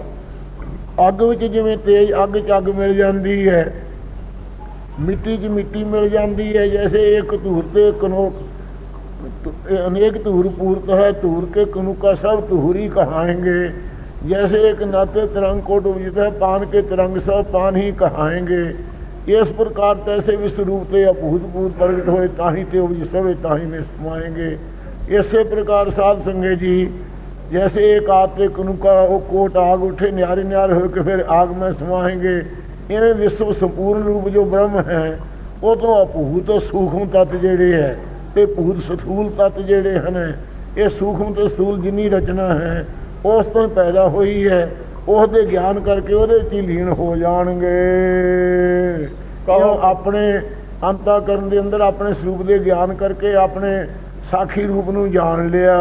ਅੱਗ ਵਿੱਚ ਜਿਵੇਂ ਤੇਜ਼ ਅੱਗ ਚ ਅੱਗ ਮਿਲ ਜਾਂਦੀ ਹੈ ਮਿੱਟੀ 'ਚ ਮਿੱਟੀ ਮਿਲ ਜਾਂਦੀ ਹੈ ਜੈਸੇ ਇੱਕ ਧੂਰ ਤੇ ਕਨੋਕ अनेक धूर पूर्त है धूर के कनु का सब धूरी कहाएंगे जैसे एक नाते तिरंग को डूबजता है पान के तिरंग सब पान ही कहाएंगे इस प्रकार तैसे विश्वरूप ते अभूतपूर्त प्रगट हुए ताही ते उपज सब ताही में समाएंगे इसे प्रकार साध संगे जी जैसे एक आते कनु का वो कोट आग उठे न्यारे न्यारे हो के फिर आग में समाएंगे इन्हें विश्व संपूर्ण रूप जो ब्रह्म है ਉਹ ਤੋਂ ਅਭੂਤ ਸੂਖਮ ਤਤ ਜਿਹੜੇ ਹੈ ਤੇ ਭੂਤ ਸਥੂਲ ਤਤ ਜਿਹੜੇ ਹਨ ਇਹ ਸੂਖਮ ਤੇ ਸਥੂਲ ਜਿੰਨੀ ਰਚਨਾ ਹੈ ਉਸ ਤੋਂ ਹੀ ਪੈਦਾ ਹੋਈ ਹੈ ਉਸ ਦੇ ਗਿਆਨ ਕਰਕੇ ਉਹਦੇ ਚ ਹੀ ਲੀਨ ਹੋ ਜਾਣਗੇ ਕਹੋ ਆਪਣੇ ਅੰਤਾ ਕਰਨ ਦੇ ਅੰਦਰ ਆਪਣੇ ਸਰੂਪ ਦੇ ਗਿਆਨ ਕਰਕੇ ਆਪਣੇ ਸਾਖੀ ਰੂਪ ਨੂੰ ਜਾਣ ਲਿਆ।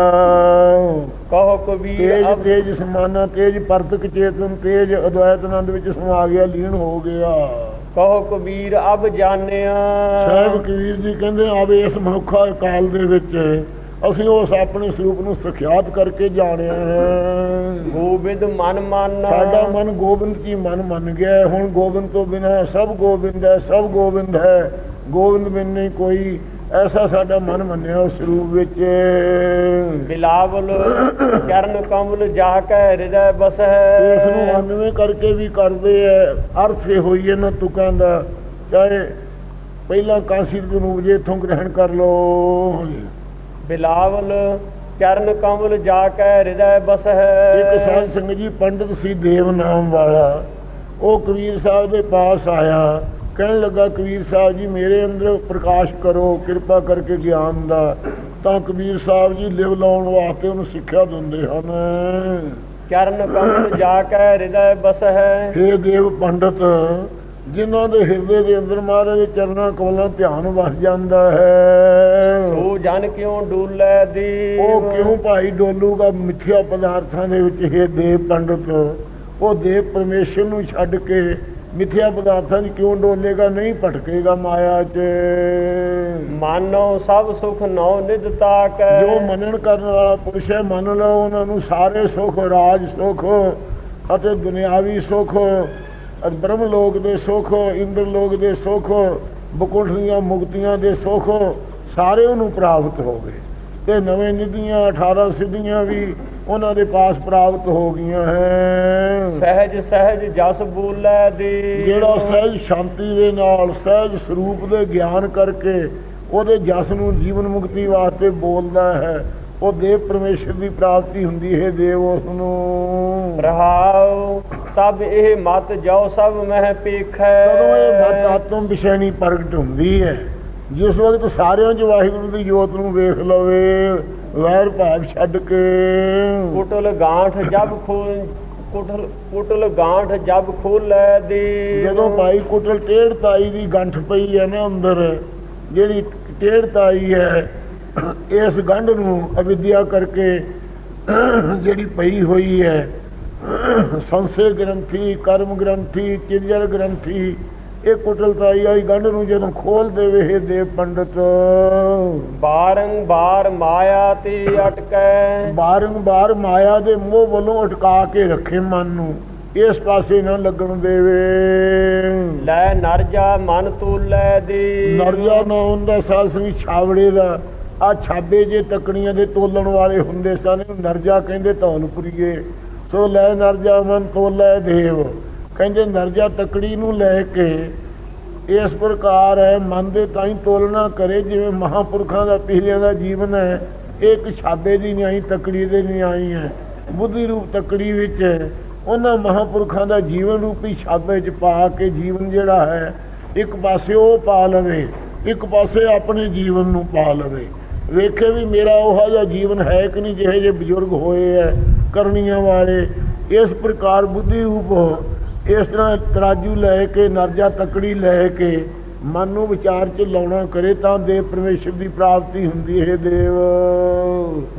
ਕਹੋ ਕਬੀਰ ਤੇਜ ਤੇਜ ਸਮਾਨਾ ਤੇਜ ਪਰਤਕ ਚੇਤਨ ਤੇਜ ਅਦਵੈਤ ਆਨੰਦ ਵਿੱਚ ਸਮਾ ਗਿਆ ਲੀਨ ਹੋ ਗਿਆ। ਕਹੋ ਕਬੀਰ ਅਬ ਜਾਣਿਆ। ਸਾਹਿਬ ਕਬੀਰ ਜੀ ਕਹਿੰਦੇ ਆਵੇ ਇਸ ਮਨੁੱਖਾ ਕਾਲ ਦੇ ਵਿੱਚ ਅਸੀਂ ਉਸ ਆਪਣੇ ਸਰੂਪ ਨੂੰ ਸਖਿਆਤ ਕਰਕੇ ਜਾਣਿਆ ਹੈ। ਗੋਬਿੰਦ ਮਨ ਮਾਨਾ। ਸਾਡਾ ਮਨ ਗੋਬਿੰਦ ਕੀ ਮਨ ਮੰਨ ਗਿਆ। ਹੁਣ ਗੋਬਿੰਦ ਤੋਂ ਬਿਨਾ ਸਭ ਗੋਬਿੰਦ ਹੈ ਸਭ ਗੋਬਿੰਦ ਹੈ। ਗੋਬਿੰਦ ਬਿਨ ਨਹੀਂ ਕੋਈ ਐਸਾ ਸਾਡਾ ਮਨ ਮੰਨਿਆ ਉਸ ਸਰੂਪ ਵਿੱਚ। ਬਿਲਾਵਲ ਚਰਨ ਕਮਲ ਜਾ ਕੇ ਹਿਰਦੈ ਬਸ। ਇਸ ਨੂੰ ਹੈ ਅਨਵੇਂ ਕਰਕੇ ਵੀ ਕਰਦੇ ਐ। ਅਰਥ ਇਹ ਹੋਈ ਇਹਨਾਂ ਤੁਕਾਂ ਦਾ। ਚਾਹੇ ਪਹਿਲਾਂ ਕਾਂਸੀ ਦੇ ਨੂੰ ਜੇ ਇਥੋਂ ਗ੍ਰਹਿਣ ਕਰ ਲਓ। ਬਿਲਾਵਲ ਚਰਨ ਕਮਲ ਜਾ ਕੇ ਹਿਰਦੈ ਬਸ। ਹੈ ਇੱਕ ਸਾਧ ਸੰਗਤ ਜੀ ਪੰਡਤ ਸੀ ਦੇਵ ਨਾਮ ਵਾਲਾ। ਉਹ ਕਬੀਰ ਸਾਹਿਬ ਦੇ ਪਾਸ ਆਇਆ। ਕਹਿਣ ਲੱਗਾ ਕਬੀਰ ਸਾਹਿਬ ਜੀ ਮੇਰੇ ਅੰਦਰ ਪ੍ਰਕਾਸ਼ ਕਰੋ ਕਿਰਪਾ ਕਰਕੇ ਗਿਆਨ ਦਾ। ਤਾਂ ਕਬੀਰ ਸਾਹਿਬ ਜੀ ਲਿਵ ਲਾਉਣ ਵਾਸਤੇ ਉਹਨੂੰ ਸਿੱਖਿਆ ਦਿੰਦੇ ਹਨ। ਚਰਨ ਕਮਲ ਜਾ ਕੇ ਹਿਰਦੈ ਬਸ ਹੈ ਹੇ ਦੇਵ ਪੰਡਤ ਜਿਨ੍ਹਾਂ ਦੇ ਹਿਰਦੇ ਦੇ ਅੰਦਰ ਮਹਾਰਾਜ ਦੇ ਚਰਨਾਂ ਕੋਲਾਂ ਧਿਆਨ ਵਸ ਜਾਂਦਾ ਹੈ। ਸੋ ਜਨ ਕਿਉ ਡੂਲੇ ਦੀ ਉਹ ਕਿਉਂ ਭਾਈ ਡੋਲੂਗਾ ਮਿੱਥਿਆ ਪਦਾਰਥਾਂ ਦੇ ਵਿੱਚ ਇਹ ਦੇਵ ਪੰਡਤ ਉਹ ਦੇਵ ਪਰਮੇਸ਼ਰ ਨੂੰ ਛੱਡ ਕੇ ਮਿੱਥਿਆ ਪਦਾਰਥਾਂ 'ਚ ਕਿਉਂ ਡੋਲੇਗਾ ਨਹੀਂ ਭਟਕੇਗਾ ਮਾਇਆ 'ਚ? ਮਾਨੋ ਸਭ ਸੁਖ ਨਉ ਨਿਜ ਤਾਕੈ। ਜੋ ਮੰਨਣ ਕਰਨ ਵਾਲਾ ਪੁਰਸ਼ ਹੈ ਮੰਨ ਲਓ ਉਹਨਾਂ ਨੂੰ ਸਾਰੇ ਸੁਖ ਰਾਜ ਸੁਖ ਅਤੇ ਦੁਨਿਆਵੀ ਸੁਖ ਅਤੇ ਬ੍ਰਹਮ ਲੋਕ ਦੇ ਸੁਖ ਇੰਦਰ ਲੋਕ ਦੇ ਸੁਖ ਬਕੁੰਠ ਦੀਆਂ ਮੁਕਤੀਆਂ ਦੇ ਸੁਖ ਸਾਰੇ ਉਹਨੂੰ ਪ੍ਰਾਪਤ ਹੋ ਗਏ ਤੇ ਨਵੇਂ ਨਿਧੀਆਂ 18 ਸਿੱਧੀਆਂ ਵੀ ਉਹਨਾਂ ਦੇ ਪਾਸ ਪ੍ਰਾਪਤ ਹੋ ਗਈਆਂ ਹੈ। ਸਹਿਜ ਸਹਿਜ ਜਸ ਬੋਲੇ ਦੀ। ਜਿਹੜਾ ਸਹਿਜ ਸ਼ਾਂਤੀ ਦੇ ਨਾਲ ਸਹਿਜ ਸਰੂਪ ਦੇ ਗਿਆਨ ਕਰਕੇ ਉਹਦੇ ਜਸ ਨੂੰ ਜੀਵਨ ਮੁਕਤੀ ਵਾਸਤੇ ਬੋਲਦਾ ਹੈ ਉਹ ਦੇਵ ਪਰਮੇਸ਼ਰ ਦੀ ਪ੍ਰਾਪਤੀ ਹੁੰਦੀ ਹੈ ਦੇਵ ਉਸ ਨੂੰ। ਰਹਾਉ ਤਬ ਇਹ ਮਤ ਜਾਉ ਸਭ ਮਹਿ ਪੇਖੈ। ਕਦੋਂ ਇਹ ਮਤ ਆਤਮ ਵਿਸ਼ੈਣੀ ਪ੍ਰਗਟ ਹੁੰਦੀ ਹੈ ਜਿਸ ਵਕਤ ਸਾਰਿਆਂ ਚ ਵਾਹਿਗੁਰੂ ਦੀ ਜੋਤ ਨੂੰ ਵੇਖ ਲਵੇ ਵੈਰ ਭਾਵ ਛੱਡ ਕੇ। ਕੁਟਲ ਗਾਂਠ ਜਬ ਖੋਲ ਕੁਟਲ ਕੁਟਲ ਗਾਂਠ ਜਬ ਖੋਲੇ ਦੀ। ਜਦੋਂ ਭਾਈ ਕੁਟਲ ਟੇੜ ਤਾਈ ਦੀ ਗੰਠ ਪਈ ਹੈ ਨਾ ਅੰਦਰ ਜਿਹੜੀ ਟੇੜ ਤਾਈ ਹੈ ਇਸ ਗੰਢ ਨੂੰ ਅਵਿਦਿਆ ਕਰਕੇ ਜਿਹੜੀ ਪਈ ਹੋਈ ਹੈ ਸੰਸੇ ਗ੍ਰੰਥੀ ਕਰਮ ਗ੍ਰੰਥੀ ਚਿਰਜਰ ਗ੍ਰੰਥੀ ਇਹ ਕੁਟਲਤਾਈ ਆਈ ਗੰਢ ਨੂੰ ਜਦੋਂ ਖੋਲ ਦੇਵੇ ਇਹ ਦੇਵ ਪੰਡਤ। ਬਾਰੰਬਾਰ ਮਾਇਆ ਤੇ ਅਟਕੈ। ਬਾਰੰਬਾਰ ਮਾਇਆ ਦੇ ਮੋਹ ਵੱਲੋਂ ਅਟਕਾ ਕੇ ਰੱਖੇ ਮਨ ਨੂੰ ਇਸ ਪਾਸੇ ਨਾ ਲੱਗਣ ਦੇਵੇ। ਲੈ ਨਰ ਜਾ ਮਨ ਤੋਲੇ ਦੇ। ਨਰਜਾ ਨਾ ਹੁੰਦਾ ਸਾਧ ਸੰਗੀ ਛਾਵੜੇ ਦਾ। ਆ ਛਾਬੇ ਜੇ ਤਕਣੀਆਂ ਦੇ ਤੋਲਣ ਵਾਲੇ ਹੁੰਦੇ ਸਨ ਨਰਜਾ ਕਹਿੰਦੇ ਧੌਲਪੁਰੀਏ ਸੋ ਲੈ ਨਰਜਾ ਮਨ ਤੋਲੇ ਦੇਵ। ਕਹਿੰਦੇ ਨਰਜਾ ਤਕੜੀ ਨੂੰ ਲੈ ਕੇ ਇਸ ਪ੍ਰਕਾਰ ਹੈ, ਮਨ ਦੇ ਤਾਂ ਹੀ ਤੋਲਣਾ ਕਰੇ, ਜਿਵੇਂ ਮਹਾਪੁਰਖਾਂ ਦਾ ਪਿਛਲਿਆਂ ਦਾ ਜੀਵਨ ਹੈ, ਇਹ ਇੱਕ ਛਾਬੇ ਦੀ ਨਿਆਈ ਤਕੜੀ ਦੇ ਨਿਆਈ ਹੈ। ਬੁੱਧੀ ਰੂਪ ਤਕੜੀ ਵਿੱਚ ਉਹਨਾਂ ਮਹਾਪੁਰਖਾਂ ਦਾ ਜੀਵਨ ਰੂਪੀ ਛਾਬੇ 'ਚ ਪਾ ਕੇ ਜੀਵਨ ਜਿਹੜਾ ਹੈ, ਇੱਕ ਪਾਸੇ ਉਹ ਪਾ ਲਵੇ, ਇੱਕ ਪਾਸੇ ਆਪਣੇ ਜੀਵਨ ਨੂੰ ਪਾ ਲਵੇ। ਵੇਖੇ ਵੀ ਮੇਰਾ ਉਹ ਜਿਹਾ ਜੀਵਨ ਹੈ ਕਿ ਨਹੀਂ, ਜਿਹੇ ਜਿਹੇ ਬਜ਼ੁਰਗ ਹੋਏ ਐ ਕਰਨੀਆਂ ਵਾਲੇ। ਇਸ ਪ੍ਰਕਾਰ ਬੁੱਧੀ ਰੂਪ ਇਸ ਤਰ੍ਹਾਂ ਤਰਾਜੂ ਲੈ ਕੇ ਨਰਜਾ ਤਕੜੀ ਲੈ ਕੇ ਮਨ ਨੂੰ ਵਿਚਾਰ ਚ ਲਾਉਣਾ ਕਰੇ ਤਾਂ ਦੇਵ ਪਰਮੇਸ਼ਰ ਦੀ ਪ੍ਰਾਪਤੀ ਹੁੰਦੀ ਹੈ ਦੇਵ।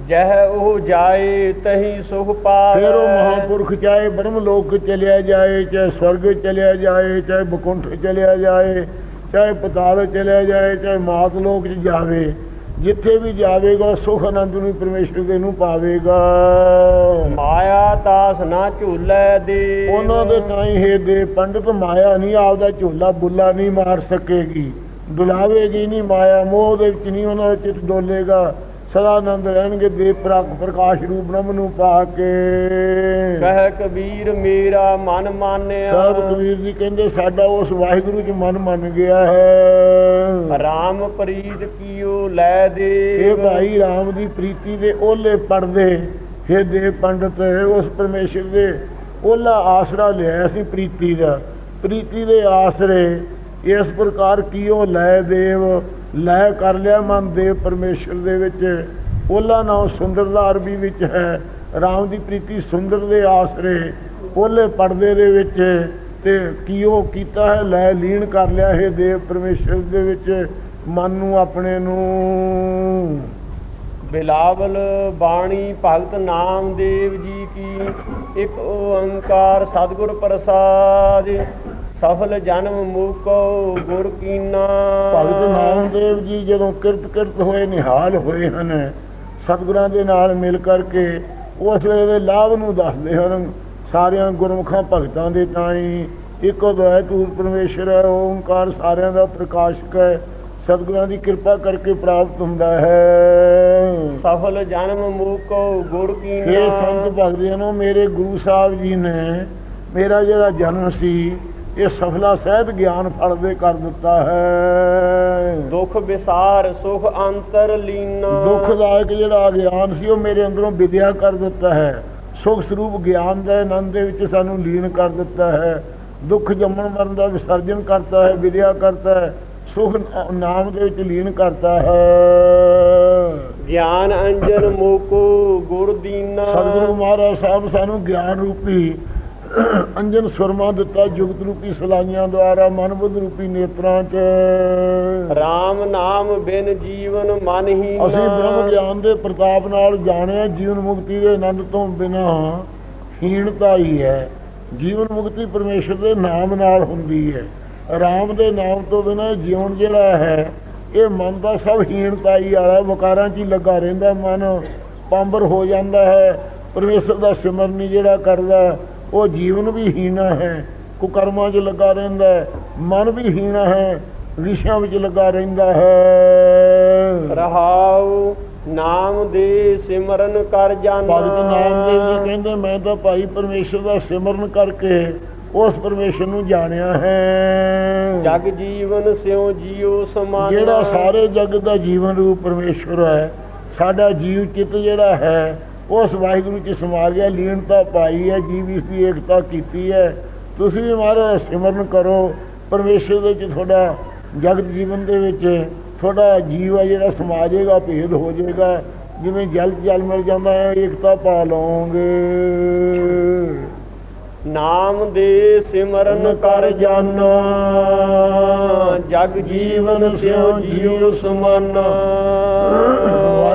ਜਹ ਉਹ ਜਾਏ ਤਹੀ ਸੁਖ ਪਾਵੇ ਫਿਰ ਉਹ ਮਹਾਪੁਰਖ ਚਾਹੇ ਬ੍ਰਹਮ ਲੋਕ ਚਲਿਆ ਜਾਏ ਚਾਹੇ ਸਵਰਗ ਚਲਿਆ ਜਾਏ ਚਾਹੇ ਬਕੁੰਠ ਚਲਿਆ ਜਾਏ ਚਾਹੇ ਪਤਾਲ ਚਲਿਆ ਜਾਏ ਚਾਹੇ ਮਾਤ ਲੋਕ ਚ ਜਾਵੇ ਜਿੱਥੇ ਵੀ ਜਾਵੇਗਾ ਸੁਖ ਆਨੰਦ ਨੂੰ ਪਰਮੇਸ਼ਰ ਦੇ ਨੂੰ ਪਾਵੇਗਾ। ਮਾਇਆ ਤਾਸ ਨਾ ਝੂਲੇ ਦੇ। ਉਹਨਾਂ ਦੇ ਤਾਂ ਹੀ ਦੇ ਪੰਡਤ ਮਾਇਆ ਨਹੀਂ ਆਪਦਾ ਝੋਲਾ ਬੁੱਲਾ ਨਹੀਂ ਮਾਰ ਸਕੇਗੀ। ਡੁਲਾਵੇਗੀ ਨਹੀਂ ਮਾਇਆ ਮੋਹ ਦੇ ਵਿੱਚ ਨਹੀਂ ਉਹਨਾਂ ਦਾ ਚਿੱਤ ਡੋਲੇਗਾ। ਸਦਾ ਆਨੰਦ ਰਹਿਣਗੇ ਦੇ ਪ੍ਰਕਾਸ਼ ਰੂਪ ਬ੍ਰਹਮ ਨੂੰ ਪਾ ਕੇ। ਕਹਿ ਕਬੀਰ ਮੇਰਾ ਮਨ ਮਾਨਿਆ। ਸਾਹਿਬ ਕਬੀਰ ਜੀ ਕਹਿੰਦੇ ਸਾਡਾ ਉਸ ਵਾਹਿਗੁਰੂ ਚ ਮਨ ਮੰਨ ਗਿਆ ਹੈ। ਰਾਮ ਪ੍ਰੀਤ ਕੀਓ ਲੈ ਦੇ। ਇਹ ਭਾਈ ਰਾਮ ਦੀ ਪ੍ਰੀਤੀ ਦੇ ਓਲੇ ਪੜਦੇ हे ਦੇਵ ਪੰਡਤ ਉਸ ਪਰਮੇਸ਼ਰ ਦੇ ਓਲਾ ਆਸਰਾ ਲਿਆ ਸੀ ਪ੍ਰੀਤੀ ਦਾ। ਪ੍ਰੀਤੀ ਦੇ ਆਸਰੇ ਇਸ ਪ੍ਰਕਾਰ ਕੀਓ ਲੈ ਦੇਵ, ਲੈ ਕਰ ਲਿਆ ਮਨ ਦੇਵ ਪਰਮੇਸ਼ਰ ਦੇ ਵਿੱਚ। ਓਲਾ ਨਾਮ ਸੁੰਦਰ ਦਾ ਅਰਬੀ ਵਿੱਚ ਹੈ, ਰਾਮ ਦੀ ਪ੍ਰੀਤੀ ਸੁੰਦਰ ਦੇ ਆਸਰੇ, ਓਲੇ ਪਰਦੇ ਦੇ ਵਿੱਚ। ਤੇ ਕੀਓ ਕੀਤਾ ਹੈ, ਲੈ ਲੀਨ ਕਰ ਲਿਆ ਹੈ ਦੇਵ ਪਰਮੇਸ਼ਰ ਦੇ ਵਿੱਚ, ਮਨ ਨੂੰ ਆਪਣੇ ਨੂੰ। ਬਿਲਾਵਲ ਬਾਣੀ ਭਗਤ ਨਾਮਦੇਵ ਜੀ ਕੀ, ਇੱਕ ਓੰਕਾਰ ਸਤਿਗੁਰ ਪ੍ਰਸਾਦ। ਸਫਲ ਜਨਮ ਮੁਕੋ ਗੁਰ ਕੀਨਾ। ਭਗਤ ਨਾਮਦੇਵ ਜੀ ਜਦੋਂ ਕਿਰਤ ਕਿਰਤ ਹੋਏ ਨਿਹਾਲ ਹੋਏ ਹਨ ਸਤਿਗੁਰਾਂ ਦੇ ਨਾਲ ਮਿਲ ਕਰਕੇ ਉਸ ਵੇਲੇ ਦੇ ਲਾਭ ਨੂੰ ਦੱਸਦੇ ਹਨ। ਸਾਰਿਆਂ ਗੁਰਮੁਖਾਂ ਭਗਤਾਂ ਦੇ ਤਾਈ ਇੱਕੋ ਦਇ ਤੂਰ ਪਰਮੇਸ਼ਰ ਹੈ ਓੰਕਾਰ ਸਾਰਿਆਂ ਦਾ ਪ੍ਰਕਾਸ਼ਕ ਹੈ ਸਤਿਗੁਰਾਂ ਦੀ ਕਿਰਪਾ ਕਰਕੇ ਪ੍ਰਾਪਤ ਹੁੰਦਾ ਹੈ। ਸਫਲ ਜਨਮ ਮੁਕੋ ਗੁਰ ਇਹ ਕੀਨਾ ਸੰਤ ਭਗਤਾਂ ਨੂੰ ਮੇਰੇ ਗੁਰੂ ਸਾਹਿਬ ਜੀ ਨੇ ਮੇਰਾ ਜਿਹੜਾ ਜਨਮ ਸੀ ਇਹ ਸਫਲਾ ਸਹਿਤ ਗਿਆਨ ਫਲ ਦੇ ਕਰ ਦਿੱਤਾ ਹੈ। ਦੁਖ ਵਿਸਾਰ ਸੁਖ ਅੰਤਰ ਲੀਨਾ। ਦੁਖਦਾਇਕ ਜਿਹੜਾ ਗਿਆਨ ਸੀ ਉਹ ਮੇਰੇ ਅੰਦਰੋਂ ਵਿਦਿਆ ਕਰ ਦਿੱਤਾ ਹੈ। ਸੁਖ ਸਰੂਪ ਗਿਆਨ ਦੇ ਆਨੰਦ ਦੇ ਵਿੱਚ ਸਾਨੂੰ ਲੀਨ ਕਰ ਦਿੱਤਾ ਹੈ। ਦੁੱਖ ਜੰਮਣ ਮਰਨ ਦਾ ਵਿਸਰਜਨ ਕਰਤਾ ਹੈ ਵਿਦਿਆ ਕਰਤਾ ਹੈ। ਸੁਖ ਨਾਮ ਦੇ ਵਿੱਚ ਲੀਨ ਕਰਤਾ ਹੈ। ਗਿਆਨ ਅੰਜਨ ਮੁਕੋ ਗੁਰ ਦੀਨਾ। ਸਤਿਗੁਰੂ ਮਹਾਰਾਜ ਸਾਹਿਬ ਸਾਨੂੰ ਗਿਆਨ ਰੂਪੀ ਅੰਜਨ ਸੁਰਮਾ ਦਿੱਤਾ ਜੁਗਤ ਰੂਪੀ ਸਲਾਈਆਂ ਦੁਆਰਾ ਮਨ ਬੁੱਧ ਰੂਪੀ ਨੇਤਰਾਂ 'ਚ। ਰਾਮ ਨਾਮ ਬਿਨ ਜੀਵਨ ਮਨ ਹੀ ਅਸੀਂ ਬ੍ਰਹਮ ਗਿਆਨ ਦੇ ਪ੍ਰਤਾਪ ਨਾਲ ਜਾਣਿਆ ਜੀਵਨ ਮੁਕਤੀ ਦੇ ਆਨੰਦ ਤੋਂ ਬਿਨਾ ਹੀਣਤਾ ਹੀ ਹੈ। ਜੀਵਨ ਮੁਕਤੀ ਪਰਮੇਸ਼ਰ ਦੇ ਨਾਮ ਨਾਲ ਹੁੰਦੀ ਹੈ। ਰਾਮ ਦੇ ਨਾਮ ਤੋਂ ਬਿਨਾ ਜੀਵਨ ਜਿਹੜਾ ਹੈ ਇਹ ਮਨ ਦਾ ਸਭ ਹੀਣਤਾ ਹੀ ਵਾਲਾ ਵਿਕਾਰਾਂ 'ਚ ਹੀ ਲੱਗਾ ਰਹਿੰਦਾ ਮਨ ਪਾਂਬਰ ਹੋ ਜਾਂਦਾ ਹੈ। ਪਰਮੇਸ਼ਰ ਦਾ ਸਿਮਰਨ ਜਿਹੜਾ ਕਰਦਾ ਉਹ ਜੀਵਨ ਵੀ ਹੀਣਾ ਹੈ ਕੁਕਰਮਾਂ 'ਚ ਲੱਗਾ ਰਹਿੰਦਾ ਹੈ ਮਨ ਵੀ ਹੀਣਾ ਹੈ ਵਿਸ਼ਿਆਂ ਵਿੱਚ ਲੱਗਾ ਰਹਿੰਦਾ ਹੈ। ਰਹਾਉ ਨਾਮ ਦੇ ਸਿਮਰਨ ਕਰ ਜਾਣਾ ਭਗਤ ਨਾਮਦੇਵ ਜੀ ਕਹਿੰਦੇ ਮੈਂ ਤਾਂ ਭਾਈ ਪਰਮੇਸ਼ਰ ਦਾ ਸਿਮਰਨ ਕਰਕੇ ਉਸ ਪਰਮੇਸ਼ਰ ਨੂੰ ਜਾਣਿਆ ਹੈ। ਜਗ ਜੀਵਨ ਸਿਉ ਜੀਉ ਸਮਾਨ। ਜਿਹੜਾ ਸਾਰੇ ਜਗਤ ਦਾ ਜੀਵਨ ਰੂਪ ਪਰਮੇਸ਼ਰ ਹੈ ਸਾਡਾ ਜੀਵ ਚਿੱਤ ਜਿਹੜਾ ਹੈ ਉਸ ਵਾਹਿਗੁਰੂ ਚ ਸਮਾ ਗਿਆ ਲੀਨਤਾ ਪਾਈ ਹੈ ਜੀਵ ਇਸ ਦੀ ਏਕਤਾ ਕੀਤੀ ਹੈ। ਤੁਸੀਂ ਵੀ ਮਹਾਰਾਜ ਸਿਮਰਨ ਕਰੋ ਪਰਮੇਸ਼ਰ ਦੇ ਵਿੱਚ ਤੁਹਾਡਾ ਜਗਤ ਜੀਵਨ ਦੇ ਵਿੱਚ ਤੁਹਾਡਾ ਜੀਵ ਹੈ ਜਿਹੜਾ ਸਮਾ ਜਾਏਗਾ ਭੇਦ ਹੋ ਜਾਏਗਾ। ਜਿਵੇਂ ਜਲ ਜਲ ਮਿਲ ਜਾਂਦਾ ਹੈ ਏਕਤਾ ਪਾ ਲਓਗੇ। ਨਾਮ ਦੇ ਸਿਮਰਨ ਕਰ ਜਾਣਾ ਜਗ ਜੀਵਨ ਸਿਉ ਜੀਉ ਸਮਾਨ।